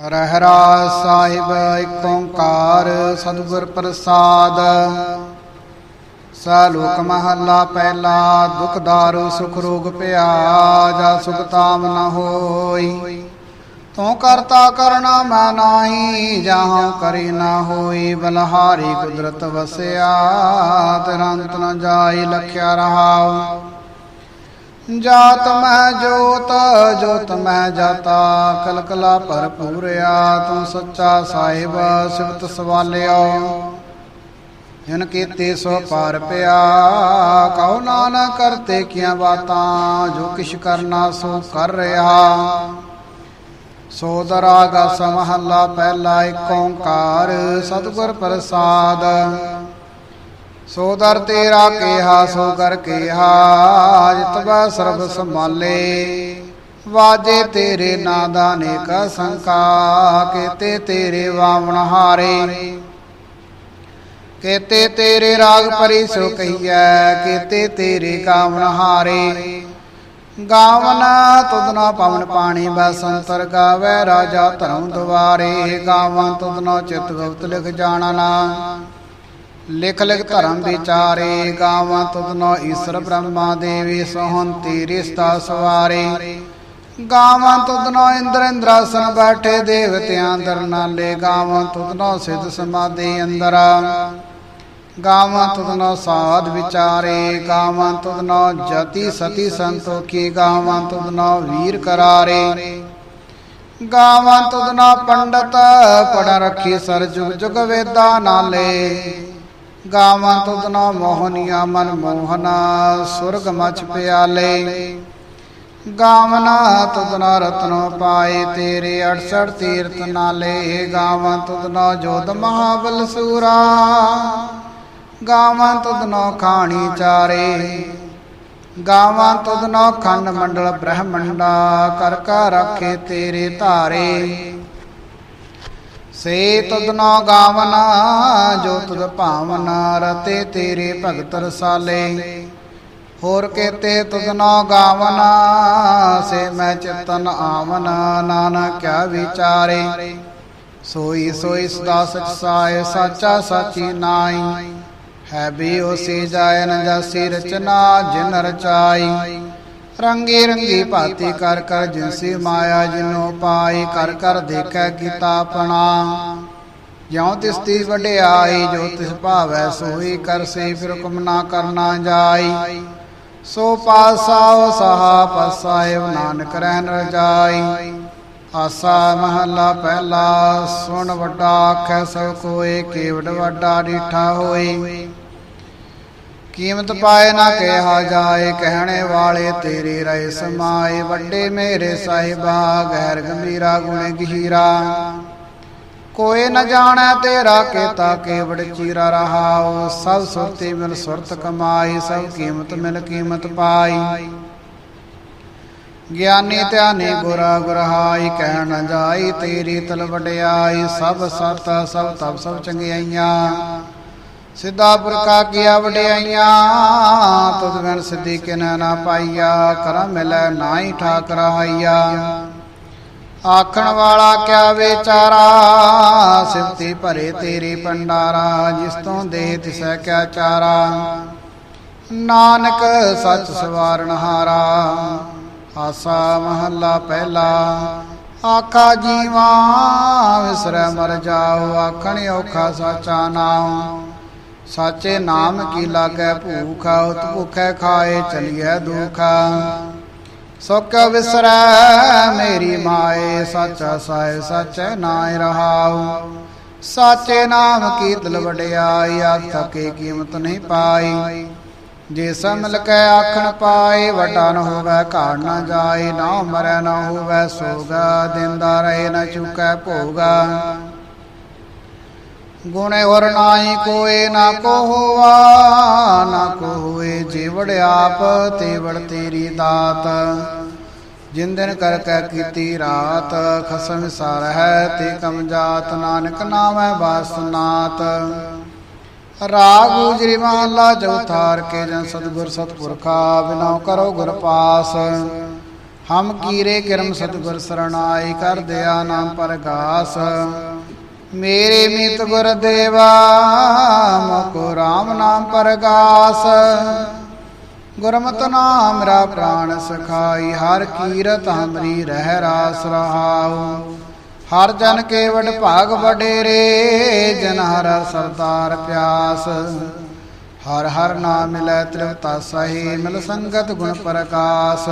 ਰਹਿਰਾ ਸਾਹਿਬ ਏਕ ਓੰਕਾਰ ਸਤਿਗੁਰ ਪ੍ਰਸਾਦ। ਸਾਲੋਕ ਮਹੱਲਾ ਪਹਿਲਾ, ਦੁਖ ਦਾਰੂ, ਸੁਖ ਰੋਗ ਪਿਆ ਜਾ ਸੁਖ ਤਾਮ ਨ ਹੋਈ। ਤੂੰ ਕਰਤਾ ਕਰਨਾ ਮੈਂ ਨਾਹੀ, ਜਹਾਂ ਕਰੀ ਨਾ ਹੋਈ। ਬਲਹਾਰੀ ਕੁਦਰਤ ਵਸਿਆ ਤਰੰਤ ਨ ਜਾਈ, ਲਖਿਆ ਰਹਾਉ। ਜਾਤ ਮੈਂ ਜੋਤ ਜੋਤ ਮੈਂ ਜਾਤਾ। ਕਲਕਲਾ ਭਰਪੂਰਿਆ ਤੂੰ ਸੱਚਾ ਸਾਹਿਬ ਸਿਵਤ ਸਵਾਲਿਓ ਜਨ ਕੀਤੇ ਸੋ ਪਾਰ ਪਿਆ, ਕਉ ਨਾਨਕ ਕਰਤੇ ਕੀਆਂ ਬਾਤਾਂ, ਜੋ ਕਿਛ ਕਰਨਾ ਸੋ ਕਰ ਰਿਹਾ। ਸੋ ਦਰਾਗਾ ਸਮਹੱਲਾ ਪਹਿਲਾ ਏਕ ਓੰਕਾਰ, ਸਤਿਗੁਰ ਪ੍ਰਸਾਦ। ਸੋ ਦਰ ਤੇਰਾ ਕਿਹਾ, ਸੋ ਕਰ ਕਿਹਾ ਜਿਤਬਾ ਸਰਬ ਸੰਭਾਲੇ। ਵਾਜੇ ਤੇਰੇ ਨਾਦਾ ਅਨੇਕ ਸੰਕਾ, ਕੀਤੇ ਤੇਰੇ ਵਾਵਣ ਹਾਰੇ। ਕੀਤੇ ਤੇਰੇ ਰਾਗ ਪਰੀ ਸੋ ਕਹੀਐ, ਕੀਤੇ ਤੇਰੇ ਕਾਵਣ ਹਾਰੇ। ਗਾਵਨ ਤੁਧਨਾ ਪਵਨ ਪਾਣੀ ਬਸੰਤਰ ਗਾਵੇ ਰਾਜਾ ਧਰਮ ਦੁਆਰੇ। ਗਾਵਨ ਤੁਧਨਾ ਚਿਤ ਗੁਪਤ ਲਿਖ ਜਾਣਨਾ। ਲਿਖ ਲਿਖ ਧਰਮ ਵਿਚਾਰੇ, ਗਾਵਾਂ ਤੁਧਨੋ ਈਸ਼ਰ ਬ੍ਰਹਮਾ ਦੇਵੀ ਸੋਹਨ ਰਿਸ਼ਤਾ ਸਵਾਰੇ। ਗਾਵਾਂ ਤੁਧਨੋ ਇੰਦਰ ਇੰਦਰਾਸਨ ਬੈਠੇ, ਦੇਵਤਿਆਂ ਅੰਦਰ ਨਾਲੇ ਗਾਵਾਂ ਤੁਧਨੋ ਸਿਧ ਸਮਾਧੀ ਅੰਦਰ। ਗਾਵਾਂ ਤੁਧਨੋ ਸਾਧ ਵਿਚਾਰੇ, ਗਾਵਾਂ ਤੁਧਨੋ ਜਤੀ ਸਤੀ ਸੰਤੋਖੀ, ਗਾਵਾਂ ਤੁਧਨੋ ਵੀਰ ਕਰਾਰੇ। ਗਾਵਾਂ ਤੁਧਨੋ ਪੰਡਤ ਪੜ ਰੱਖੀ ਸਰ ਜੁਗ ਜੁਗ ਵੇਦਾ ਨਾਲੇ। ਗਾਵਾਂ ਤੁਧਨਾ ਮੋਹਨੀਆਂ ਮਨ ਮੋਹਨਾ, ਸੁਰਗ ਮਚ ਪਿਆਲੇ। ਗਾਵਨਾ ਤੁਧਨਾ ਰਤਨੋ ਪਾਏ ਤੇਰੇ 68 ਤੀਰਥ ਨਾਲੇ। ਗਾਵਾਂ ਤੁਧਨਾ ਜੋਧ ਮਹਾਬਲ ਸੂਰਾ। ਗਾਵਾਂ ਤੁਧਨੋ ਖਾਣੀ ਚਾਰੇ। ਗਾਵਾਂ ਤੁਧਨੋ ਖੰਡ ਮੰਡਲ ਬ੍ਰਹਮੰਡਾ ਕਰ ਕਾ ਰੱਖੇ ਤੇਰੇ ਧਾਰੇ। ਸੇ ਤੁਧਨੋ ਗਾਵਨਾ, ਜੋ ਤੁਧ ਭਾਵਨਾ ਰਤੇ ਤੇਰੇ ਭਗਤ ਰਸਾਲੇ। ਹੋਰ ਕੇਤੇ ਨੋ ਗਾਵਨਾ, ਸੇ ਮੈਂ ਚਿਤਨ ਆਵਨਾ ਨਾਨਾ ਕਿਆ ਵਿਚਾਰੇ। ਸੋਈ ਸੋਈ ਸਦਾ ਸਚ ਸਾਏ, ਸਾਚਾ ਸਾਚੀ ਨਾਈ। ਹੈ ਵੀ ਉਸੇ ਜਾਇ ਨ ਜਾਸੀ ਰਚਨਾ, ਜਿਨ ਰਚਾਈ। ਰੰਗੀ ਰੰਗੀ ਭਾਤੀ ਕਰ ਕਰ ਜਿਨਸੀ ਮਾਇਆ ਜਿਨੋ ਪਾਈ ਕਰ ਕਰ ਦੇਖੈ ਕੀਤਾ ਆਪਣਾ। ਜਿਉ ਤਿਸ ਦੀ ਵਡਿਆਈ, ਜੋ ਤਿਸ ਭਾਵੈ ਸੋਈ ਕਰਸੇ ਫਿਰ ਹੁਕਮ ਨਾ ਕਰਨਾ ਜਾਈ। ਸੋ ਪਾਸਾਉ ਸਹਾ ਪਸਾਇ ਨਾਨਕ ਰਹਿਨ ਰਜਾਈ। ਆਸਾ ਮਹਲਾ ਪਹਿਲਾ, ਸੁਣ ਵੱਡਾ ਆਖੈ ਸਭ ਕੋਏ ਕੇਵਡ ਵੱਡਾ ਡੀਠਾ ਹੋਈ। ਕੀਮਤ ਪਾਏ ਨਾ ਕਿਹਾ ਜਾਏ, ਕਹਿਣੇ ਵਾਲੇ ਤੇਰੇ ਰਹਿ ਸਮਾਏ, ਵੱਡੇ ਮੇਰੇ ਸਾਹਿਬਾ ਗਹਿਰ ਗੰਭੀਰਾ ਗੁਣ ਗਹੀਰਾ। ਕੋਈ ਨ ਜਾਣੈ ਤੇਰਾ ਕੀਤਾ ਕੇਵੜ ਚੀਰਾ ਰਹਾਉ ਸਭ ਸੁਰਤੀ ਮਿਲ ਸੁਰਤ ਕਮਾਈ, ਸਭ ਕੀਮਤ ਮਿਲ ਕੀਮਤ ਪਾਈ। ਗਿਆਨੀ ਧਿਆਨੀ ਗੁਰਾ ਗੁਰਹਾਈ ਕਹਿਣ ਜਾਈ ਤੇਰੀ ਤਲ ਵਡਿਆਈ ਸਭ ਸਤ ਸਭ ਤਬ ਸਭ ਚੰਗਿਆਈਆਂ। ਸਿੱਧਾ ਪੁਰਖਾ ਕੀਆ ਵਡਿਆਈਆਂ, ਤੁਧ ਬਿਨ ਸਿੱਧੀ ਕਿਨ ਨਾ ਪਾਈਆ ਕਰ ਮਿਲੈ ਨਾਹੀ ਠਾਕ ਰਹਾਈਆ ਆਖਣ ਵਾਲਾ ਕਿਆ ਵਿਚਾਰਾ, ਸਿਫਤੀ ਭਰੇ ਤੇਰੀ ਪੰਡਾਰਾ ਜਿਸ ਤੋਂ ਦੇ ਤਿਸੈ ਕਿਆ ਚਾਰਾ। ਨਾਨਕ ਸੱਚ ਸਵਾਰਨ ਹਾਰਾ, ਆਸਾ ਮਹੱਲਾ ਪਹਿਲਾ। ਆਖਾ ਜੀਵਾ, ਵਿਸਰੈ ਮਰ ਜਾਓ, ਆਖਣ ਔਖਾ ਸਾਚਾ ਨਾਮ ਸਾਚੇ ਨਾਮ ਕੀ ਲਾਗੈ ਭੂਖਾ, ਉਤ ਭੁਖੈ ਖਾਏ ਚਲੀਐ ਦੁਖਾ। ਸੁਖ ਵਿਸਰੈ ਮੇਰੀ ਮਾਏ, ਸਾਚਾ ਸਾਇ ਸਾਚੈ ਨਾਇ ਰਹਾਉ। ਸਾਚੇ ਨਾਮ ਕੀ ਦਿਲ ਵਡਿਆਈ ਆਖਾ ਕੀਮਤ ਨਹੀਂ ਪਾਈ। ਜੇ ਮਿਲ ਕੇ ਆਖਣ ਪਾਏ, ਵੱਡਾ ਨ ਹੋਵੇ, ਘਾੜ ਨਾ ਜਾਏ, ਨਾ ਮਰੈ ਨਾ ਹੋਵੇ, ਸੋਗਾ ਦਿੰਦਾ ਰਹੇ, ਨਾ ਚੁਕੈ ਭੋਗਾ। ਗੁਣੇ ਹੋਰ ਨਾਹੀ ਕੋਏ ਨਾ ਕੋ ਹੋਵਾ ਨਾ ਕੋ ਹੋਏ ਜੀਵੜ ਆਪ, ਤੇਵੜ ਤੇਰੀ ਦਾਤ। ਜਿਨ ਦਿਨ ਕਰ ਕੈ ਕੀਤੀ ਰਾਤ, ਖਸਮ ਸਾਰ ਹੈ ਤੇ ਕਮ ਜਾਤ। ਨਾਨਕ ਨਾਮੈ ਬਾਸਨਾਤ ਰਾਗ ਉਜਰੀ ਮਹਲਾ ਚੌਥਾਰ ਕੇ ਜਨ ਸਤਗੁਰ ਸਤਪੁਰਖਾ ਬਿਨਾਉ ਕਰੋ ਗੁਰ ਪਾਸ। ਹਮ ਕੀਰੇ ਕਿਰਮ ਸਤਿਗੁਰ ਸਰਣਾਈ ਕਰ ਦਿਆ ਨਾਮ ਪਰਗਾਸ। ਮੇਰੇ ਮਿਤ ਗੁਰ ਦੇਵਾ ਮੋਕੋ RAM ਨਾਮ ਪਰਗਾਸ। ਗੁਰਮਤਿ ਨਾਮ ਮੇਰਾ ਪ੍ਰਾਣ ਸਖਾਈ, ਹਰ ਕੀਰਤ ਹਮਰੀ ਰਹਿ ਰਾਸ ਰਹਾਉ। ਹਰ ਜਨ ਕੇ ਵਡ ਭਾਗ ਵਡੇਰੇ, ਜਨ ਹਰ ਸਰਦਾਰ ਪਿਆਸ। ਹਰ ਹਰ ਨਾਮ ਮਿਲੈ ਤ੍ਰਿਪਤਾ ਸਹੀ, ਮਿਲ ਸੰਗਤ ਗੁਣ ਪ੍ਰਕਾਸ਼।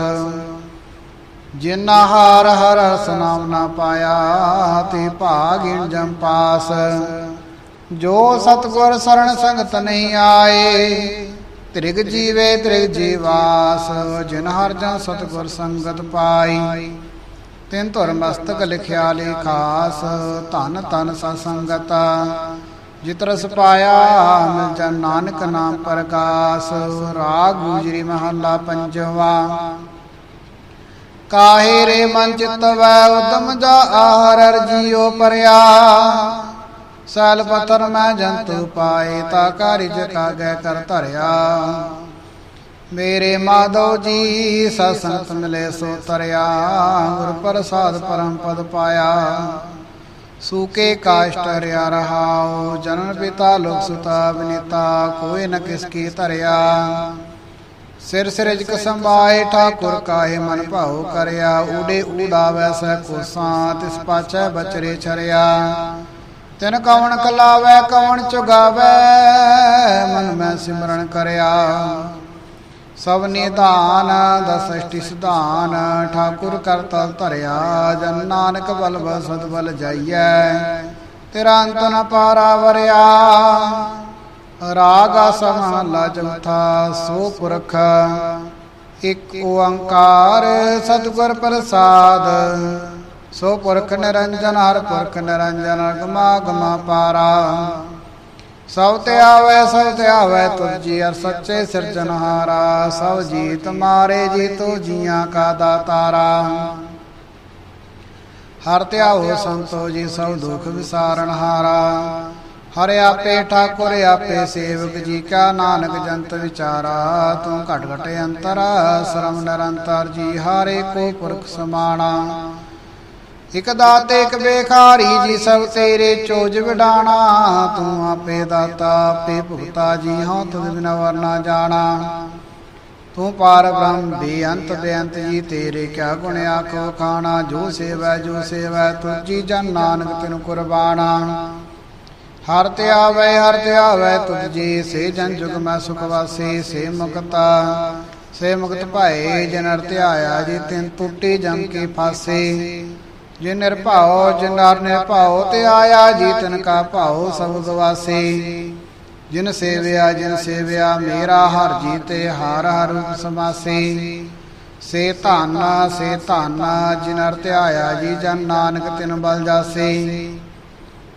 ਜਿਨਾ ਹਰ ਹਰ ਸਨਾਮ ਨਾ ਪਾਇਆ, ਤੇ ਭਾਗਿਨ ਜਮ ਪਾਸ। ਜੋ ਸਤਗੁਰ ਸਰਣ ਸੰਗਤ ਨਹੀਂ ਆਏ, ਤ੍ਰਿਗ ਜੀਵੇ ਤ੍ਰਿਗ ਜੀਵਾਸ। ਜਿਨ ਹਰ ਜਨ ਸਤਗੁਰ ਸੰਗਤ ਪਾਈ, ਤਿਨ ਧੁਰ ਮਸਤਕ ਲਿਖਿਆ ਲਿਖਾਸ ਧਨ ਤਨ ਸੰਗਤ ਜਿਤਰਸ ਪਾਇਆ, ਮਿਲ ਜਨ ਨਾਨਕ ਨਾਮ ਪ੍ਰਕਾਸ਼। ਰਾਗ ਗੁਜਰੀ ਮਹੱਲਾ ਪੰਜਵਾ। ਕਾਹੇ ਰੇ ਮਨ ਚਿਤ ਵੈ ਉਦਮ ਜਾ ਆਹਰ ਜੀਉ ਪਰਿਆ। ਸੈਲ ਪਤਰ ਮੈਂ ਜੰਤੂ ਪਾਏ, ਤਾ ਕਾਰਿਜ ਕਾਗੈ ਕਰ ਧਰਿਆ। ਮੇਰੇ ਮਾਧੋ ਜੀ, ਸਤ ਸਤਸੰਗਤ ਮਿਲੇ ਸੋ ਤਰਿਆ। ਗੁਰ ਪ੍ਰਸਾਦ ਪਰਮ ਪਦ ਪਾਇਆ। ਸੂਕੇ ਕਾਸ਼ਟ ਰਿਆ ਰਹਾਉ ਜਨਨ ਪਿਤਾ ਲੋਕ ਸੁਤਾ ਬਨਿਤਾ, ਕੋਈ ਨ ਕਿਸ ਕੀ ਧਰਿਆ। ਸਿਰ ਸਿਰਜਕ ਸੰਭਾਏ ਠਾਕੁਰ ਕਾਏ ਮਨ ਭਾਉ ਕਰਿਆ, ਊੜੇ ਊੜਾਵੈ ਸਹਿ ਕੋਸਾਂ, ਤਿਸ ਪਾਛੈ ਬਚਰੇ ਛਰਿਆ। ਤਿਨ ਕਵਣ ਕਲਾਵੈ, ਕਵਣ ਚੁਗਾਵੈ, ਮਨ ਮੈਂ ਸਿਮਰਨ ਕਰਿਆ। ਸਭ ਨਿਧਾਨ ਦਸਸ਼ਟੀ ਸਿਧਾਨ, ਠਾਕੁਰ ਕਰਤਾ ਧਰਿਆ, ਜਨ ਨਾਨਕ ਬਲ ਸਦ ਬਲ ਜਾਈਐ, ਤੇਰਾ ਅੰਤ ਨ ਪਾਰਾ ਵਰਿਆ। ਰਾਗ ਸਮਹਲਾ ਚੌਥਾ ਸੋ ਪੁਰਖ। ਇਕ ਓੰਕਾਰ ਸਤਿਗੁਰ ਪ੍ਰਸਾਦ। ਸੋ ਪੁਰਖ ਨਿਰੰਜਨ, ਹਰ ਪੁਰਖ ਨਿਰੰਜਨ, ਗਮਾ ਗਮਾ ਪਾਰਾ। ਸਭ ਤੇ ਆਵੇ, ਸਭ ਤੇ ਆਵੇ ਤੁਜੀ ਅਰ ਸੱਚੇ ਸਿਰਜਨਹਾਰਾ ਸਭ ਜੀ ਤੁਮਾਰੇ ਜੀ ਤੋ ਜੀਆਂ ਕਾ ਦਾਤਾਰਾ। ਹਰ ਧਿਆਓ ਸੰਤੋ ਜੀ, ਸਭ ਦੁਖ ਵਿਸਾਰਨਹਾਰਾ ਹਾਰਾ ਹਰ ਆਪੇ ਠਾਕੁਰ ਆਪੇ ਸੇਵਕ ਜੀ ਕਾ ਨਾਨਕ ਜੰਤ ਵਿਚਾਰਾ, ਤੂੰ ਘਟ ਘਟ ਅੰਤਰ ਸਰਮ ਨਿਰੰਤਰ ਜੀ ਹਾਰੇ ਕੋ ਪੁਰਖ ਸਮਾਣਾ। ਇਕ ਦਾਤੇ, ਇਕ ਬੇਖਾਰੀ ਜੀ ਸਭ ਤੇਰੇ ਚੋਜ ਵਿਡਾਣਾ, ਤੂੰ ਆਪੇ ਦਾਤਾ, ਆਪੇ ਭੁਗਤਾ ਜੀ ਹਉ ਤੁਧ ਬਿਨਾ ਵਰਨਾ ਜਾਣਾ। ਤੂੰ ਪਾਰ ਬ੍ਰਹਮ ਬੇਅੰਤ ਬੇਅੰਤ ਜੀ ਤੇਰੇ ਕਿਆ ਗੁਣ ਆਖੋ ਖਾਣਾ, ਜੋ ਸੇਵਾ, ਜੋ ਸੇਵੈ ਤੁਜੀ ਜਨ ਨਾਨਕ ਤੈਨੂੰ ਕੁਰਬਾਨਾ ਹਰ ਤੇ ਆਵੇ, ਹਰ ਤੇ ਆਵੇ ਤੁਜੀ ਸੇ ਜਨ ਜੁਗ ਮੈਂ ਸੁਖ ਵਾਸੀ, ਸੇ ਮੁਕਤਾ। ਸੇ ਮੁਕਤ ਭਾਏ, ਜਨ ਅਰ ਧਿਆਇਆ ਜੀ ਤਿੰਨ ਟੁੱਟੀ ਜਮ ਕੀ ਫਾਸੇ। ਜੇ ਨਿਰਭਉ ਜਿਨ ਨਰ ਨਿਰਭਉ ਤੇ ਆਇਆ, ਜੀ ਤਨ ਕਾ ਭਾਉ, ਸਭ ਗਵਾਸੀ ਜਿਨ ਸੇਵਿਆ ਜਿਨ ਸੇਵਿਆ, ਮੇਰਾ ਹਰ ਜੀ ਤੇ ਹਾਰ ਹਰ ਸਮਾਸੀ। ਸੇ ਧਾਨਾ, ਸੇ ਧਨ, ਜਿਨ ਅਰ ਧਿਆਇਆ ਜੀ ਜਨ ਨਾਨਕ ਤਿਨ ਬਲ ਜਾਸੀ।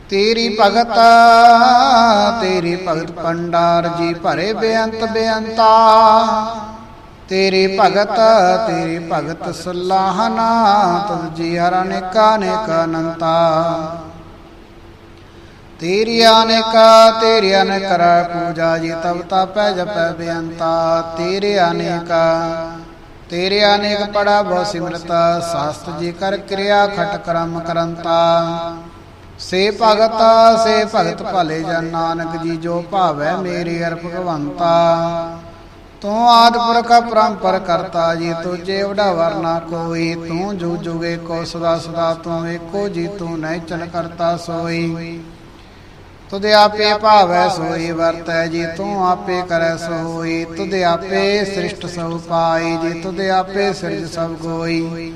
ਤੇਰੀ ਭਗਤ ਤੇਰੀ ਭਗਤ ਪੰਡਾਰ ਜੀ ਭਰੇ ਬੇਅੰਤ ਬੇਅੰਤਾ। ਤੇਰੀ ਭਗਤ ਤੇਰੀ ਭਗਤ ਸਲਾਹਨਾ ਤੁਧ ਜੀ ਹਰ ਅਨੇਕਾ ਅਨੇਕ ਅਨੰਤਾ। ਤੇਰੀ ਅਨੇਕ ਤੇਰੀ ਅਨੇਕ ਕਰੈ ਪੂਜਾ ਜੀ ਤਬ ਤਾਪੈ ਜਪੈ ਬੇਅੰਤਾ। ਤੇਰੇ ਅਨੇਕ ਤੇਰੇ ਅਨੇਕ ਪੜਾ ਬਹੁ ਸਿਮਰਤ ਸਾਸਤ ਜੀ ਕਰ ਕਿਰਿਆ ਖਟ ਕਰਮ ਕਰੰਤਾ। ਸੇ ਭਗਤ ਸੇ ਭਗਤ ਭਲੇ ਜਨ ਨਾਨਕ ਜੀ, ਜੋ ਭਾਵੈ ਮੇਰੀ ਅਰ ਭਗਵੰਤਾ ਤੂੰ ਆਦ ਪੁਰਖ ਪਰੰਪਰ ਕਰਤਾ ਜੀ, ਤੁਝੇ ਵਡਾ ਵਰਨਾ ਕੋਈ। ਤੂੰ ਜੂ ਜੁਗੇ ਕੋ ਸਦਾ ਸਦਾ, ਤੂੰ ਏਕੋ ਜੀ, ਤੂੰ ਨਹੀਂ ਚਲ ਕਰਤਾ ਸੋਈ। ਤੁਧ ਆਪੇ ਭਾਵੈ ਸੋਈ, ਵਰਤੈ ਜੀ, ਤੂੰ ਆਪੇ ਕਰੈ ਸੋਈ। ਤੁਧ ਆਪੇ ਸ੍ਰਿਸ਼ਟ ਸਭ ਪਾਈ ਜੀ, ਤੁਧ ਆਪੇ ਸਿਰਜ ਸਭ ਕੋਈ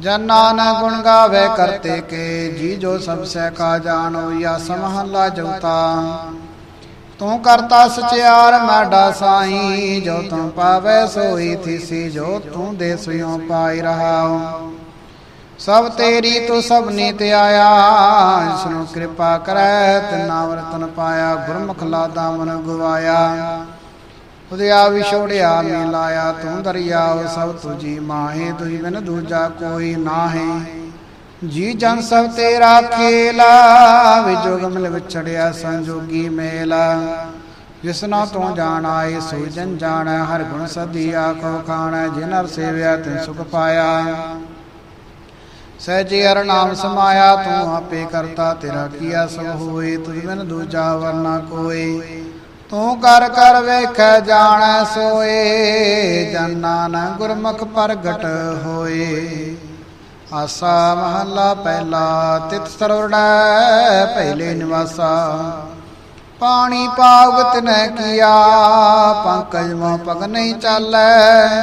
ਜਨ ਨਾਨਕ ਗੁਣ ਗਾਵੇ ਕਰਤੇ ਕੇ, ਜੀ ਜੋ ਸਭ ਸਹਿ ਕਾ ਜਾਣੋ, ਯਾ ਸਮਹਲਾ ਜਉਤਾ ਤੂੰ ਕਰਤਾ ਸਚਿਆਰ ਮਾਡਾ ਸਾਈ ਜੋ ਤੂੰ ਪਾਵੇ ਸੋਈ ਥੀਸੀ, ਜੋ ਤੂੰ ਦੇ ਸਿਓ ਪਾਈ ਰਹਾਉ ਸਭ ਤੇਰੀ ਤੂੰ ਸਭ ਨੀਤ ਆਇਆ ਇਸਨੂੰ ਕਿਰਪਾ ਕਰੈ, ਤਿਨਾ ਵਰਤਨ ਪਾਇਆ, ਗੁਰਮੁਖ ਲਾਦਾ ਮਨ ਗਵਾਇਆ। ਉਦਿਆ ਵਿਛੋੜਿਆ ਮੇ ਲਾਇਆ, ਤੂੰ ਦਰਿਆਉ ਸਭ ਤੁਜੀ ਮਾਹੇ ਤੁਝ ਬਿਨ ਦੂਜਾ ਕੋਈ ਨਾਹੀ। ਜੀ ਜਨ ਸਭ ਤੇਰਾ ਖੇਲਾ ਵਿਜੋਗ ਮਿਲ ਵਿਛੜਿਆ ਸੰਜੋਗੀ ਮੇਲਾ। ਜਿਸਨੋ ਤੂੰ ਜਾਣ ਆਏ ਸੋ ਜਨ ਜਾਣੈ, ਹਰ ਗੁਣ ਸਦੀ ਆਖੋ ਖਾਣੈ, ਜਿਨ ਹਰ ਸੇਵਿਆ ਤਿਨ ਸੁਖ ਪਾਇਆ। ਸਹਿਜੇ ਹਰ ਨਾਮ ਸਮਾਇਆ, ਤੂੰ ਆਪੇ ਕਰਤਾ, ਤੇਰਾ ਕੀਆ ਸਭ ਹੋਏ ਤੁਝ ਬਿਨ ਦੂਜਾ ਵਰਨਾ ਕੋਈ। ਤੂੰ ਕਰ ਕਰ ਵੇਖੈ ਜਾਣੈ ਸੋਏ, ਜਨ ਨਾਨਕ ਗੁਰਮੁਖ ਪ੍ਰਗਟ ਹੋਏ। ਆਸਾ ਮਹੱਲਾ ਪਹਿਲਾ ਤਿਤ ਸਰਵੜੈ ਪਹਿਲੇ ਨਿਵਾਸਾ। ਪਾਣੀ ਪਾਵਗਤ ਨ ਕੀਆ, ਪੰਕਜ ਮੋ ਪਗ ਨਹੀਂ ਚਾਲੈ।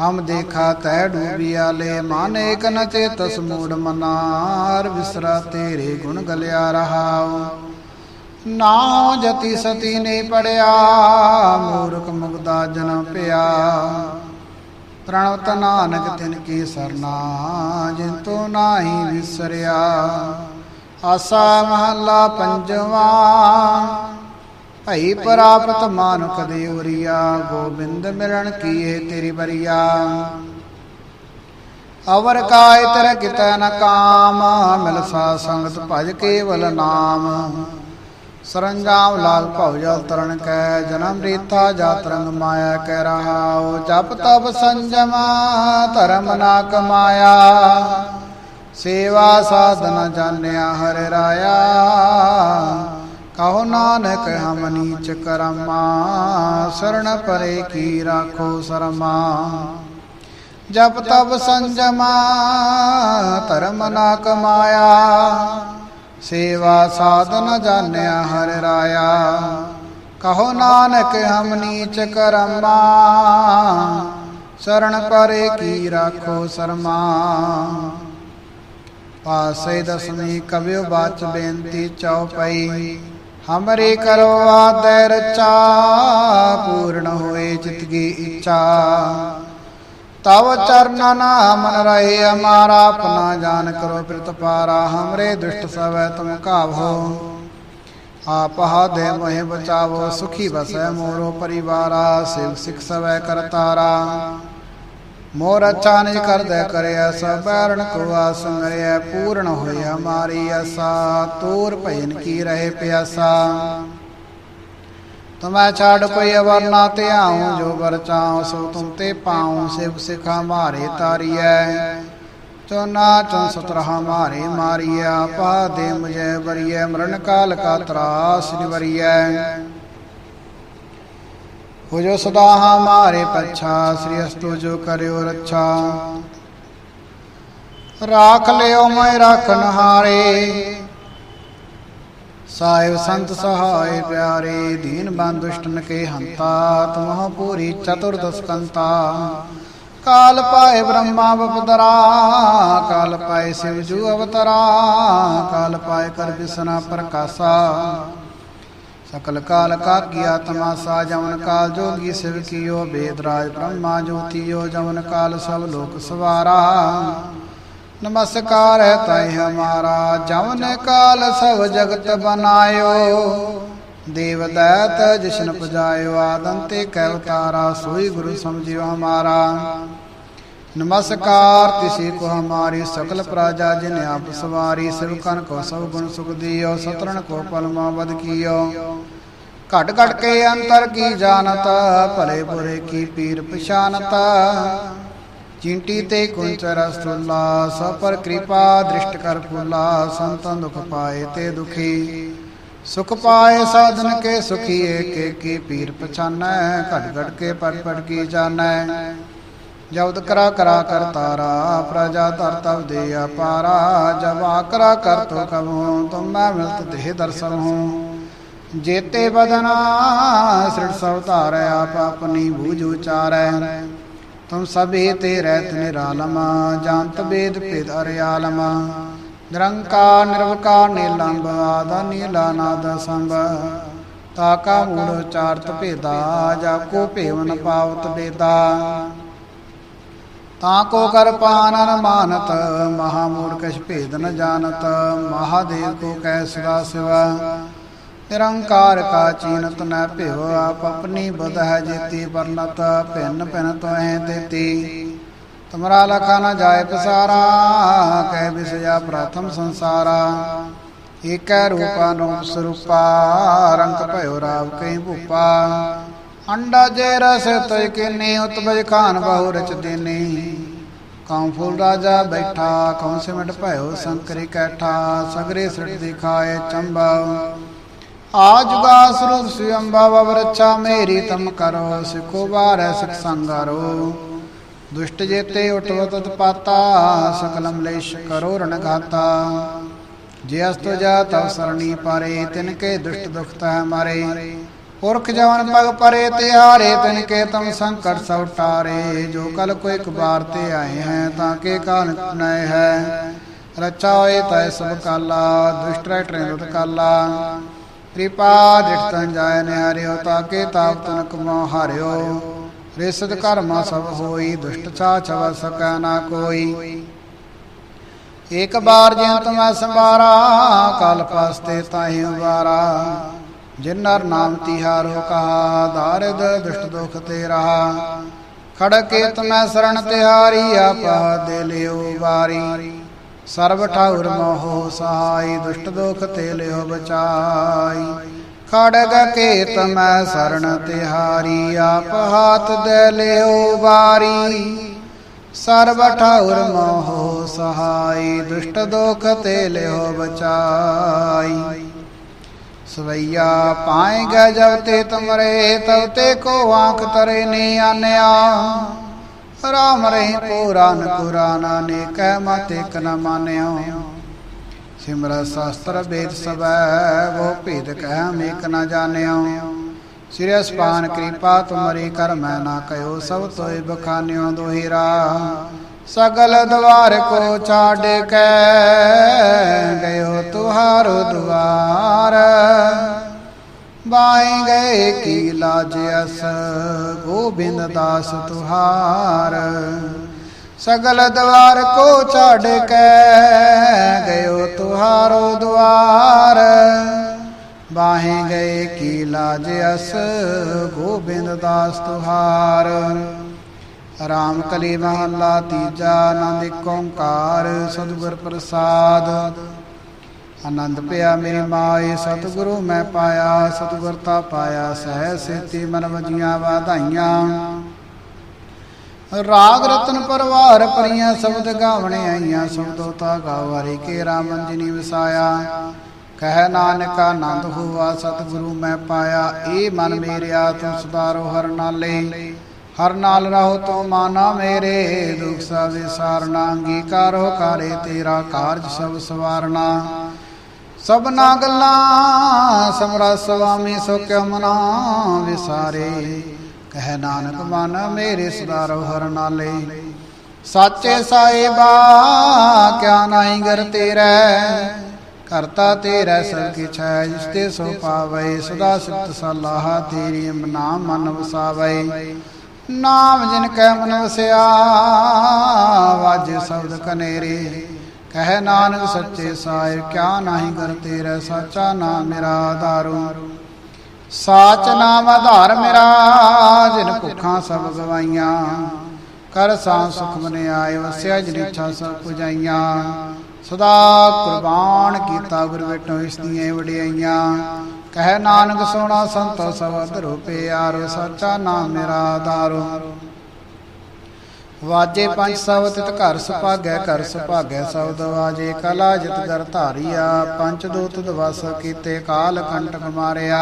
ਹਮ ਦੇਖਾ ਤੈ ਡੂਬਿਆ ਲੈ ਮਨ ਏਕ ਨ ਚੇਤਸ ਮੂੜ ਮਨਾਰ, ਵਿਸਰਾ ਤੇਰੇ ਗੁਣ ਗਲਿਆ ਰਹਾਉ। ਨਾ ਜਤੀ ਸਤੀ ਨੇ ਪੜਿਆ, ਮੂਰਖ ਮੁਗਦਾ ਜਨਮ ਪਿਆ। ਪ੍ਰਣਵਤ ਨਾਨਕ ਤਿਨ ਕੀ ਸਰਨਾ ਜਿਨ ਤੋ ਨਾਹੀ ਵਿਸਰਿਆ। ਆਸਾ ਮਹੱਲਾ ਪੰਜਵਾ, ਭਈ ਪ੍ਰਾਪਤ ਮਾਨੁਖ ਦੇ ਉਰੀਆ, ਗੋਬਿੰਦ ਮਿਲਣ ਕੀਏ ਤੇਰੀ ਬਰੀਆ ਅਵਰ ਕਾਇ ਤਰ ਕਿਤੈ ਨ ਕਾਮ ਮਿਲ ਸਾ ਸੰਗਤ ਭਜ ਕੇਵਲ ਨਾਮ। ਸਰੰਜਾਮ ਲਾਗ ਭਉ ਜਲ ਤਰਨ ਕੈ, ਜਨਮ ਰੀਤਾ ਜਾਤਰੰਗ ਮਾਇਆ ਕਹਿ ਰਹਾਉ, ਜਪ ਤਪ ਸੰਜਮ, ਧਰਮ ਨਾ ਕਮਾਇਆ। ਸੇਵਾ ਸਾਧਨ ਜਾਣਿਆ ਹਰਿ ਰਾਇਆ, ਕਹੋ ਨਾਨਕ ਹਮ ਨੀਚ ਕਰਮਾ ਸਰਣ ਪਰੇ ਕੀ ਰਾਖੋ ਸਰਮਾ। ਜਪ ਤਪ ਸੰਜਮਾ, ਧਰਮ ਨਾ ਕਮਾਇਆ। ਸੇਵਾ ਸਾਧਨ ਜਾਣਿਆ ਹਰ ਰਾਇਆ। ਕਹੋ ਨਾਨਕ, ਹਮ ਨੀਚ ਕਰਮਾ। ਸਰਣ ਪਰੇ ਕੀ ਰਾਖੋ ਸਰਮਾ। ਪਾਸੇ ਦਸਵੀਂ ਕਵਿਓ ਬਾਚ ਬੇਨਤੀ ਚਉਪਈ ਹਮਰੇ ਕਰੋ ਆਦੈ ਚਾ ਪੂਰਨ ਹੋਏ ਚਿਤ ਕੀ ਇੱਛਾ। ਤਵ ਚਰਨ ਨਾਮ ਰਹੇ ਹਮਾਰਾ ਆਪਣਾ ਜਾਨ ਕਰੋ ਪ੍ਰਿਤ ਹਮਰੇ ਦੁਸ਼ਟ ਸਵੈ ਤੁਮ ਕਾਵੋ। ਆਪ ਦੇ ਮੋਹਿ ਬਚਾਵੋ, ਸੁਖੀ ਬਸੈ ਮੋਰੋ ਪਰਿਵਾਰਾ, ਸਿਵ ਸਿਖ ਸਵੈ ਕਰਤਾਰਾ ਮੋਰ ਅੱਛਾ ਨਿਜ ਕਰਦੈ ਕਰਿਆ ਸਬੈਰਣ ਕੋ ਆਸ ਪੂਰਨ ਹੋਏ ਹਮਾਰੀ ਆਸਾ, ਤੂਰ ਭੈਨ ਕੀ ਰਹੇ ਪਿਆਸਾ। ਤੁਮੈ ਛਾੜ ਕੋਈ ਅਵਰ ਨਾ ਧਿਆਉ ਜੋ ਵਰ ਚਾਉ, ਸੋ ਤੁਮ ਤੇ ਪਾਉ, ਸਿਵ ਸਿਖਾ ਮਾਰੇ ਤਾਰੀਐ। ਚੋਨਾ ਚੋਂ ਸਤਰ ਹਮਾਰੇ ਮਾਰੀਆ ਪਾ ਦੇ ਮੁਝੇ ਬਰੀਐ ਮਰਨ ਕਾਲ ਕਾ ਤਰਾਸ ਨਿਵਰੀਐ ਹੋ ਜੋ ਸਦਾ ਹਮਾਰੇ ਪਛਾ, ਸ੍ਰੀ ਅਸਤੁ ਜੋ ਕਰਿਓ ਰੱਛਾ। ਰਾਖ ਲਿਓ ਮੈਂ ਰਾਖਨ ਹਾਰੇ ਸਾਹਿਬ ਸੰਤ ਸਹਾਇ ਪਿਆਰੇ, ਦੀਨ ਬੰਦ ਦੁਸ਼ਟਨ ਕੇ ਹੰਤਾ ਤੁਮਹ ਪੂਰੀ ਚਤੁਰਦਸ ਕਾਲ ਪਾਏ ਬ੍ਰਹਮਾ ਬਪਦਰਾ, ਕਾਲ ਪਾਏ ਸਿਵ ਜੂ ਅਵਤਰਾ, ਕਾਲ ਪਾਏ ਕਰ ਬਿਸਨਾ ਪ੍ਰਕਾਸ਼ਾ। ਸਕਲ ਕਾਲ ਕਾ ਕੀਆ ਤਮਾਸਾ ਜਮਨ ਕਾਲ ਜੋਗੀ ਸਿਵ ਕੀਓ, ਬੇਦ ਰਾਜ ਬ੍ਰਹਮਾ ਜੋਤੀਓ ਜਮਨ ਕਾਲ ਸਭ ਲੋਕ ਸਵਾਰਾ। ਨਮਸਕਾਰ ਹੈ ਤਾਈ ਹਮਾਰਾ, ਜਮਨ ਕਾਲ ਸਭ ਜਗਤ ਬਨਾਇਓ। ਦੇਵ ਦੈਤ ਜਿਸ਼ਨ ਪੁਜਾਇਓ ਆਦੰਤੇ ਕੈ ਉਤਾਰਾ, ਸੋਈ ਗੁਰੂ ਸਮਝਿਓ ਹਮਾਰਾ। ਨਮਸਕਾਰ, ਤਿਸੇ ਕੋ ਹਮਾਰੀ, ਸਕਲ ਪ੍ਰਾਜਾ ਜਿਨ ਆਪ ਸਵਾਰੀ, ਸਿਵ ਕੋ ਸਭ ਗੁਣ ਸੁਖ ਦਿਓ, ਸਤਰਣ ਕੋ ਪਲਮਾ ਬਦ ਕੀਓ। ਘਟ ਘਟ ਕੇ ਅੰਤਰ ਕੀ ਜਾਣਤ, ਭਲੇ ਬੁਰੇ ਕੀ ਪੀਰ ਪਛਾਨਤ। ਚਿੰਟੀ ਤੇ ਕੁੰਚ ਰਸੁੱਲਾ ਸਭ ਕਿਰਪਾ ਦ੍ਰਿਸ਼ਟ ਕਰ ਫੁੱਲਾ ਸੰਤਨ ਦੁਖ ਪਾਏ ਤੇ ਦੁਖੀ। ਸੁਖ ਪਾਏ ਸਾਧਨ ਕੇ ਸੁਖੀ ਏਕੇ ਕੀ ਪੀਰ ਪਛਾਨੈ ਘਟ ਘਟ ਕੇ ਪਟ ਪਟ ਕੀ ਜਾਣੈ। ਜਬਦ ਕਰਾ ਕਰਾ ਕਰ ਤਾਰਾ, ਪ੍ਰਜਾ ਤਰ ਤਬ ਦੇ ਅਪਾਰਾ ਜਬ ਕਰਾ ਕਰ ਤੋ ਕਬਹੂ ਤੁਮ ਮੈਂ ਮਿਲਤ ਦੇਹ ਦਰਸ਼ਨ ਹੂੰ। ਜੇਤੇ ਬਦਨਾ, ਸ੍ਰਿੜ ਸਭ ਧਾਰੈ, ਆਪ ਆਪਣੀ ਬੂਝ ਉਚਾਰੈ। ਤੁਮ ਸਭੇ ਤੇ ਰਹਿਤ ਨਿਰਾਲਮ, ਜਾਣਤ ਬੇਦ ਭੇਦ ਅਰਿਆਲਮ। ਨਿਰੰਕਾਰ, ਨਿਰਵਕਾਰ ਨੀਲੰਬ ਆਦਾ ਨੀਲਾ ਨਾਦ ਸੰਭ ਤਾਕਾ ਮੂੜ ਉਚਾਰਤ ਭੇਦਾ, ਜਾ ਕੋ ਭੇਵਨ ਪਾਵਤ ਬੇਦਾ। ਤਾਂ ਕੋ ਕਰ ਪਾਨਨ ਮਾਨਤ, ਮਹਾ ਮੂੜ ਕਛ ਭੇਦ ਨ ਜਾਣਤ, ਮਹਾਦੇਵ ਕੋ ਕੈ ਸਦਾ ਸਿਵਾ। ਨਿਰੰਕਾਰ ਕਾ ਚੀਨਤ ਨ ਭਿਵ ਆਪ ਆਪਣੀ ਬੁਧ ਹੈ ਜੀਤੀ, ਪਰਨਤ ਭਿੰਨ ਭਿੰਨ ਤੋਹਿ ਦੇਤੀ। ਤੁਮਰਾ ਲਖਾ ਨ ਜਾਏ ਪਸਾਰਾ, ਕਹਿ ਵਿਸਇਆ ਪ੍ਰਥਮ ਸੰਸਾਰਾ। ਏਕੈ ਰੂਪਾ ਨੂਪ ਸਰੂਪਾ, ਰੰਗ ਭਇਓ ਰਾਵ ਕਈ ਭੂਪਾ। ਅੰਡਾ ਜੇ ਰਸ ਤੈ ਕਿਨੇ ਉਤਬਜ ਖਾਨ ਬਹੁ ਰਚ ਦੇਨੇ। ਕਉ ਫੂਲ ਰਾਜਾ ਬੈਠਾ, ਕਉ ਸਿਮਟ ਭਇਓ ਸੰਕਰੀ ਕੈਠਾ, ਸਗਰੇ ਸ੍ਰਿਟ ਦਿਖਾਏ ਚੰਬਾ। ਆ ਜੁਗਾ ਸਰੂਪ ਸਿਅੰਬਾ ਵਰਛਾ, ਮੇਰੀ ਤਮ ਕਰੋ, ਸਿਖੋ ਬਾਰੈ ਸਿਖ ਸੰਗਾਰੋ। ਦੁਸ਼ਟ ਜੇਤੇ ਉਟਵਤ ਪਾਤਾ, ਸਕਲਮ ਲੇਸ਼ ਕਰੋ ਰਣ ਜੇ ਅਸਤੁ ਜਾ ਤਵ ਸਰਣੀ ਪਾਰੇ, ਤਿਨ ਕੇ ਦੁਸ਼ਟ ਦੁਖ ਤਹ ਮਾਰੇ। ਪੁਰਖ ਜਵਨ ਪਗ ਪਰੇ, ਤਿਹਾਰੇ, ਤਿਨ ਕੇ ਤਮ ਸੰਕਟ ਸਭ ਟਾਰੇ। ਜੋ ਕਲ ਕੋ ਇੱਕ ਬਾਰ ਤੇ ਆਏ ਹੈ, ਤਾਂ ਕੇ ਕਾਲ ਨੈ ਹੈ। ਰਚਾ ਹੋਏ ਤੈ ਸਭ ਕਾਲਾ, ਦੁਸ਼ਟ ਰਹਿ ਟ੍ਰੇਨਤ ਕਾਲਾ। ਕਿਰਪਾ ਦਿਖਤਨ ਜਾਇ ਨਿਹਾਰਿਓ ਤਾਂ ਤਾਪ ਤਨ ਕਮੋ ਹਾਰਿਓ। ਰਿਸਦ ਕਰਮਾ ਸਭ ਹੋਈ, ਦੁਸ਼ਟ ਛਾ ਛਵ ਸਕੈ ਨਾ ਕੋਈ। ਇਕ ਬਾਰ ਜਿੰਤ ਮੈਂ ਸੰਭਾਰਾ, ਕਲ ਪਸਤੇ ਤਾਹੀ ਉਬਾਰਾ ਜਿਨ ਨਰ ਨਾਮ ਤਿਹਾਰੋ ਕਹਾ ਦਾਰਿਦ ਦੁਸ਼ਟ ਦੁਖ ਤੇ ਰਹਾ ਖੜਕੇ ਤਮੈ ਸਰਣ ਤਿਹਾਰੀ, ਆਪਾ ਦੇ ਲਿਓ ਵਾਰੀ। ਸਰਬ ਠਾਉਰ ਮੋਹ ਸਹਾਈ ਦੁਸ਼ਟ ਦੁਖ ਤੇ ਲਿਓ ਬਚਾਈ। ਖੜਗ ਕੇ ਤਮੈ ਸਰਣ ਤਿਹਾਰੀ, ਆਪ ਹਾਥ ਦੇ ਲਿਓ ਵਾਰੀ। ਸਰਬ ਠਾਉਰ ਮੋਹ ਸਹਾਈ, ਦੁਸ਼ਟ ਦੁਖ ਤੇ ਲਿਓ ਬਚਾਈ। ਸਵਈਆ ਪਾਏਗਾ ਜਬ ਤੇ ਤੁਮਰੇ, ਤਬ ਤੇ ਕੋ ਆਂਖ ਤਰੇ ਨੀ ਆਨਿਆ। ਰਾਮ ਰਹੀ ਪੁਰਾਨ ਪੁਰਾਨਾ ਨੇ ਕਹਿ ਮਤ ਇਕ ਨ ਮਾਨਿਓ। ਸਿਮਰ ਸ਼ਾਸਤਰ ਵੇਦ ਸਬੈ ਉਹ ਭੇਦ ਕਹਿ ਮੇਕ ਨ ਜਾਣਿਓ। ਸਿਰਿ ਅਸਪਾਨ ਕਿਰਪਾ ਤੁਮਰੀ ਕਰ, ਮੈਂ ਨਾ ਕਯੋ ਸਭ ਤੋਇ ਬਖਾਨਿਓ ਦੋਹਿਰਾ। ਸਗਲ ਦਵਾਰ ਕੋ ਛਾੜ ਕੇ ਗਇਓ ਤੁਹਾਰੋ ਦੁਆਰ। ਬਾਈ ਗਏ ਕੀ ਲਾਜ ਅਸ? ਗੋਬਿੰਦ ਦਾਸ ਤੁਹਾਰ। ਸਗਲ ਦਵਾਰ ਕੋ ਛਾੜ ਕੇ, ਗਇਓ ਤੁਹਾਰੋ ਦੁਆਰ। ਬਾਹੇ ਗਏ ਕੀ ਲਾਜ ਅਸ? ਗੋਬਿੰਦ ਦਾਸ ਤੁਹਾਰ। ਰਾਮ ਕਲੀ ਮਹੱਲਾ ਤੀਜਾ, ਆਨੰਦ ਏਕ ਓੰਕਾਰ, ਸਤਿਗੁਰ ਪ੍ਰਸਾਦ। ਆਨੰਦ ਪਿਆ ਮੇਰੀ ਮਾਏ, ਸਤਿਗੁਰੂ ਮੈਂ ਪਾਇਆ, ਸਤਿਗੁਰ ਤਾ ਪਾਇਆ, ਸਹਿ ਸੇਤੀ ਮਨ ਵਜੀਆਂ ਵਾਧਾਈਆਂ। ਰਾਗ ਰਤਨ ਪਰਵਾਰ ਪਰੀਆਂ ਸ਼ਬਦ ਗਾਵਣੇ ਆਈਆਂ, ਸ਼ਬਦੋ ਤਾ ਗਾਵਾਰੀ ਕੇ ਰਾਮਨ ਜੀ ਵਸਾਇਆ। ਕਹਿ ਨਾਨਕ ਆਨੰਦ ਹੋਆ, ਸਤਿਗੁਰੂ ਮੈਂ ਪਾਇਆ ਇਹ ਮਨ ਮੇਰਿਆ, ਤੂੰ ਸੁਧਾਰੋ ਹਰ ਨਾਲੇ। ਹਰ ਨਾਲ ਰਹੋ ਤੋ ਮਾਨਾ ਮੇਰੇ, ਦੁਖ ਸਭ ਵਿਸਾਰਨਾ ਅੰਗੀਕਾਰੋ ਕਾਰੇ ਤੇਰਾ ਕਾਰਜ ਸਭ ਸਵਾਰਨਾ। ਸਭਨਾ ਗੱਲਾਂ ਸਮਰਾ ਸੁਆਮੀ ਸੋ ਕਿਉ ਮਨਾ ਵਿਸਾਰੇ। ਕਹਿ ਨਾਨਕ ਮਨ ਮੇਰੇ ਸੁਧਾਰੋ ਹਰ ਨਾਲੇ। ਸਾਚੇ ਸਾਹਿਬਾ, ਕਿਆ ਨਾਹੀ ਗਰ ਤੇਰਾ। ਕਰਤਾ ਤੇਰਾ ਸਭ ਕਿਛ ਹੈ ਜਿਸ ਤੇ ਸੋ ਪਾਵੇ। ਸਦਾ ਸਿਫਤ ਸਲਾਹ ਤੇਰੀ ਨਾਮ ਮਨ ਵਸਾਵੇ। ਨਾਮ ਜਿਨ ਕੈ ਮਨ ਵਸਿਆ, ਵਾਜੇ ਸ਼ਬਦ ਕਨੇਰੇ। ਕਹਿ ਨਾਨਕ ਸੱਚੇ ਸਾਇ ਕਿਆ ਨਾਹੀ ਕਰ ਤੇਰਾ, ਸਾਚਾ ਨਾਮ ਮੇਰਾ ਆਧਾਰੂ। ਸਾਚ ਨਾਮ ਆਧਾਰ ਮੇਰਾ, ਜਿਨ ਭੁੱਖਾਂ ਸਭ ਗਵਾਈਆਂ। ਕਰ ਸਾਂ ਸੁਖ ਮਨੇ ਆਏ, ਵਸਿਆ ਜਿਨ ਇੱਛਾ ਸਭ ਪੁਜਾਈਆਂ। ਸਦਾ ਕੁਰਬਾਨ ਕੀਤਾ ਗੁਰ ਵਿਟੋ ਇਸ ਦੀਆਂ ਵਡਿਆਈਆਂ। ਕਹਿ ਨਾਨਕ ਸੋਣਾ ਸੰਤੋ ਸਬਦ ਰੂਪੇ ਆਰੋ ਸੱਚਾ ਨਾਮ ਮੇਰਾ ਆਧਾਰੋ। ਵਾਜੇ ਪੰਜ ਸਵ ਤਿਤ ਘਰ ਸੁਭਾਗੈ ਘਰ ਸੁਭਾਗੈ ਸਬਦ ਵਾਜੇ ਕਲਾ ਜਿਤ ਕਰ ਧਾਰੀਆ, ਪੰਜ ਦੂਤ ਦਵਸ ਕੀਤੇ ਕਾਲ ਕੰਟਕ ਮਾਰਿਆ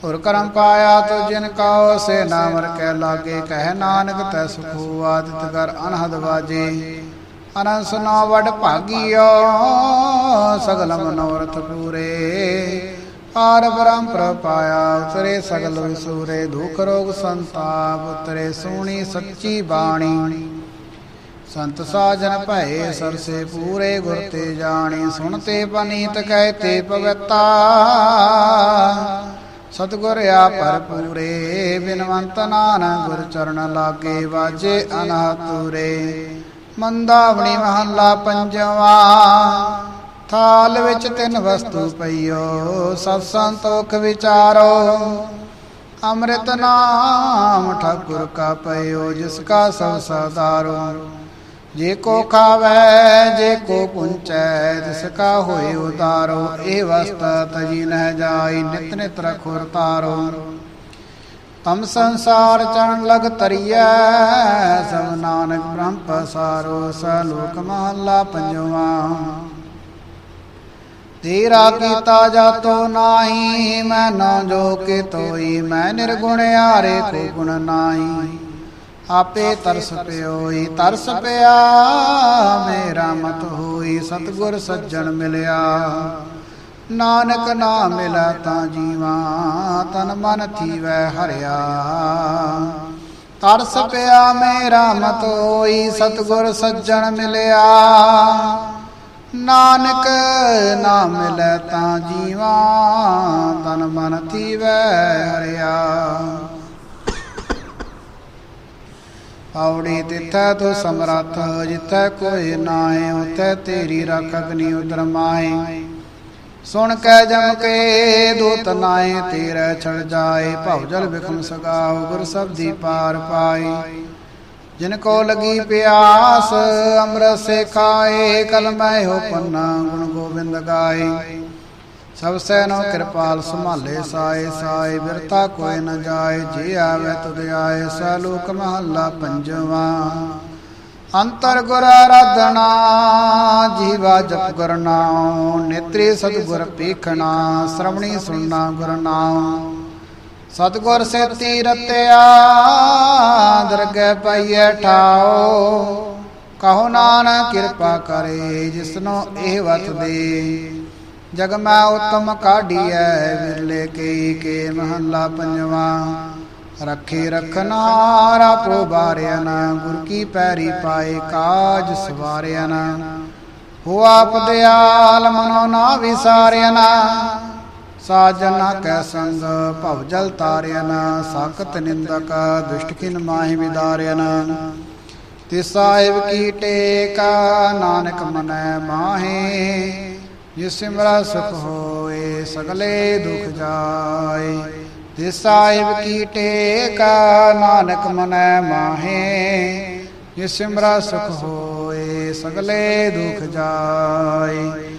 ਤੁਰ ਕਰਮ ਪਾਇਆ ਤੋ ਜਿਨ ਕਾਉ ਸੇ ਨਾਮਰ ਕੈ ਲਾਗੇ, ਕਹਿ ਨਾਨਕ ਤੈ ਸੁਖੋ ਆਦਿਤ ਕਰ ਅਨਹਦ ਵਾਜੇ। ਅਨੰਦ ਸੁਨਾ ਵਡ ਭਾਗੀਓ ਸਗਲ ਮਨੋਰਥ ਪੂਰੇ। ਪਾਰ ਬ੍ਰਹਮ ਪ੍ਰਪਾਇਆ ਉਤਰੇ ਸਗਲ ਵਿਸੂਰੇ, ਦੁਖ ਰੋਗ ਸੰਤਾਪ, ਉਤਰੇ ਸੋਣੀ ਸੱਚੀ ਬਾਣੀ। ਸੰਤ ਸਾਜਨ ਭਏ ਸਰਸੇ ਪੂਰੇ ਗੁਰ ਤੇ ਜਾਣੀ, ਸੁਣ ਸੁਣਤੇ ਪਨੀਤ ਕਹਿਤੇ ਭਗਤਾ ਸਤਗੁਰ ਆ ਪੂਰੇ, ਬਿਨਵੰਤ ਨਾਨਕ ਗੁਰ ਚਰਨ ਲਾਗੇ ਵਾਜੇ ਅਨਾਤੁਰੇ ਮੰਦਾਵਣੀ ਮਹੱਲਾ ਪੰਜਵਾ ਥਾਲ ਵਿੱਚ ਤਿੰਨ ਵਸਤੂ ਪਈਓ ਸਤ ਸੰਤੋਖ ਵਿਚਾਰੋ। ਅੰਮ੍ਰਿਤ ਨਾਮ ਠਾਕੁਰ ਕਾ ਪਈਓ, ਜਿਸ ਕਾ ਸਭ ਸਦਾਰੋ। ਜੇ ਕੋ ਖਾਵੈ, ਜੇ ਕੋ ਪੁੰਚੈ, ਤਿਸ ਕਾ ਹੋਏ ਉਤਾਰੋ। ਇਹ ਵਸਤ ਤਜੀ ਨਹਿ ਜਾਈ, ਨਿਤ ਨਿਤ ਰਖੁਰ ਤਾਰੋ ਤਮ ਸੰਸਾਰ ਚਣ ਲਗ ਤਰੀਐ ਸਭ ਨਾਨਕ ਬ੍ਰਹਮ ਪਸਾਰੋ। ਸਲੋਕ ਮਹੱਲਾ ਪੰਜਵਾ। ਤੇਰਾ ਕੀਤਾ ਜਾਤੋ ਨਾਹੀ, ਮੈਂ ਨਾ ਜੋ ਕੇ ਤੋਈ, ਮੈਂ ਨਿਰਗੁਣ ਆਰੇ ਕੋ ਗੁਣ ਨਾਹੀ। ਆਪੇ ਤਰਸ ਪਿਓਈ, ਤਰਸ ਪਿਆ, ਮੇਰਾ ਮਤ ਹੋਈ, ਸਤਗੁਰ ਸੱਜਣ ਮਿਲਿਆ। ਨਾਨਕ ਨਾ ਮਿਲਾ ਤਾਂ ਜੀਵਾ, ਤਨ ਮਨ ਥੀਵੈ ਹਰਿਆ। ਤਰਸ ਪਿਆ, ਮੇਰਾ ਮਤ ਹੋਈ, ਸਤਗੁਰ ਸੱਜਣ ਮਿਲਿਆ। ਨਾਨਕ ਨਾਮ ਮਿਲੈ ਤਾਂ ਜੀਵਾ, ਤਨ ਮਨ ਥੀਵੈ ਹਰਿਆ। ਪੌੜੀ ਤਿੱਥੈ ਤੂੰ ਸਮਰੱਥ, ਜਿੱਥੈ ਕੋਈ ਨਾਏ ਉਥੈ ਤੇਰੀ ਰੱਖ ਅਗਨੀ ਉਦਰ ਮਾਏ ਸੁਣ ਕੈ ਜਮ ਕੇ ਦੂਤ ਨਾਏ ਤੇਰੇ ਛੜ ਜਾਏ ਭਉ ਜਲ ਵਿਖਮ ਸਗਾਉ ਗੁਰ ਸਬਦੀ ਪਾਰ ਪਾਈ। ਜਿਨ ਕੋ ਲਗੀ ਪਿਆਸ, ਅੰਮ੍ਰਿਤ ਸੇ ਖਾਏ ਕਲਮੈ ਹੋ ਪੰਨਾ ਗੁਣ ਗੋਬਿੰਦ ਗਾਏ। ਸਭ ਸੈਨੋ ਕਿਰਪਾਲ ਸੰਭਾਲੇ ਸਾਏ ਸਾਏ ਬਿਰਤਾ ਕੋਈ ਨ ਜਾਏ, ਜੇ ਆਵੇ ਤੁਧ ਆਏ ਸਲੋਕ ਮਹੱਲਾ ਪੰਜਵਾ। ਅੰਤਰ ਗੁਰ ਆਰਾਧਨਾ, ਜੀਵਾ ਜਪ ਗੁਰ ਨਾਮ ਨੇਤਰੀ ਸਤਿਗੁਰ ਪੀਖਣਾ ਸ਼ਰਵਣੀ ਸੁਣਨਾ ਗੁਰ ਨਾਮ ਸਤਿਗੁਰ ਸੇਤੀ ਰਤਿਆ, ਦਰਗਹਿ ਪਈਐ ਠਾਓ। ਕਹੋ ਨਾਨਕ ਕਿਰਪਾ ਕਰੇ, ਜਿਸਨੋ ਇਹ ਵਤ ਦੇ। ਜਗ ਮੈਂ ਉਤਮ ਕਾਢੀਐ, ਵਿਰਲੇ ਕਈ ਕੇ ਮਹੱਲਾ ਪੰਜਵਾ। ਰੱਖੇ ਰਖਨਾ ਰਾਪੋ ਬਾਰਿਆ ਨਾ ਗੁਰ ਕੀ ਪੈਰੀ ਪਾਏ ਕਾਜ ਸਵਾਰਿਆ ਨਾ ਹੋ ਆਪ ਦਿਆਲ ਮਨੋ ਨਾ ਵਿਸਾਰਿਆ ਨਾ ਸਾਜਨਾ ਕੈ ਸੰਗ, ਭਵ ਜਲ ਤਾਰਿਆ ਨਾ ਸਾਖਤ ਨਿੰਦਕ ਦੁਸ਼ਟ ਕਿਨ ਮਾਹਿ ਵਿਦਾਰਿਆ ਨਾ ਤਿਸ ਸਾਹਿਬ ਕੀ ਟੇਕਾ, ਨਾਨਕ ਮਨੈ ਮਾਹੇ ਜਿਸ ਸਿਮਰਾ ਸੁਖ ਹੋਏ, ਸਗਲੇ ਦੁਖ ਜਾਏ। ਤਿਸ ਸਾਹਿਬ ਕੀ ਟੇਕਾ, ਨਾਨਕ ਮਨੈ ਮਾਹੇ ਜਿਸ ਸਿਮਰਾ ਸੁਖ ਹੋਏ, ਸਗਲੇ ਦੁਖ ਜਾਏ।